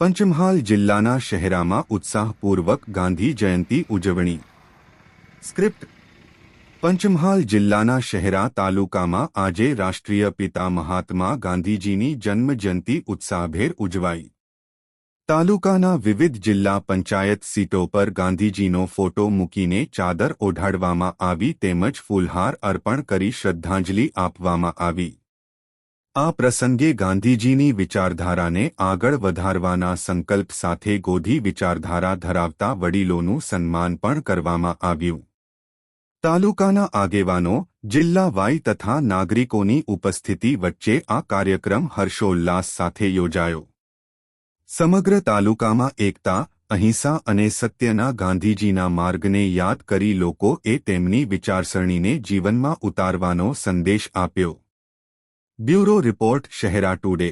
પંચમહાલ જિલ્લાના શહેરામાં ઉત્સાહપૂર્વક ગાંધી જયંતિ ઉજવણી. સ્ક્રિપ્ટ. પંચમહાલ જિલ્લાના શહેરા તાલુકામાં આજે રાષ્ટ્રીય પિતા મહાત્મા ગાંધીજીની જન્મજયંતિ ઉત્સાહભેર ઉજવાઈ. તાલુકાના વિવિધ જિલ્લા પંચાયત સીટો પર ગાંધીજીનો ફોટો મૂકીને ચાદર ઓઢાડવામાં આવી તેમજ ફૂલહાર અર્પણ કરી શ્રદ્ધાંજલિ આપવામાં આવી. આ પ્રસંગે ગાંધીજીની વિચારધારાને આગળ વધારવાના સંકલ્પ સાથે ગોધી વિચારધારા ધરાવતા વડીલોનું સન્માન પણ કરવામાં આવ્યું. તાલુકાના આગેવાનો, જિલ્લા વાઈ તથા નાગરિકોની ઉપસ્થિતિ વચ્ચે આ કાર્યક્રમ હર્ષોલ્લાસ સાથે યોજાયો. સમગ્ર તાલુકામાં એકતા, અહિંસા અને સત્યના ગાંધીજીના માર્ગને યાદ કરી લોકોએ તેમની વિચારસરણીને જીવનમાં ઉતારવાનો સંદેશ આપ્યો. Bureau report Shehera today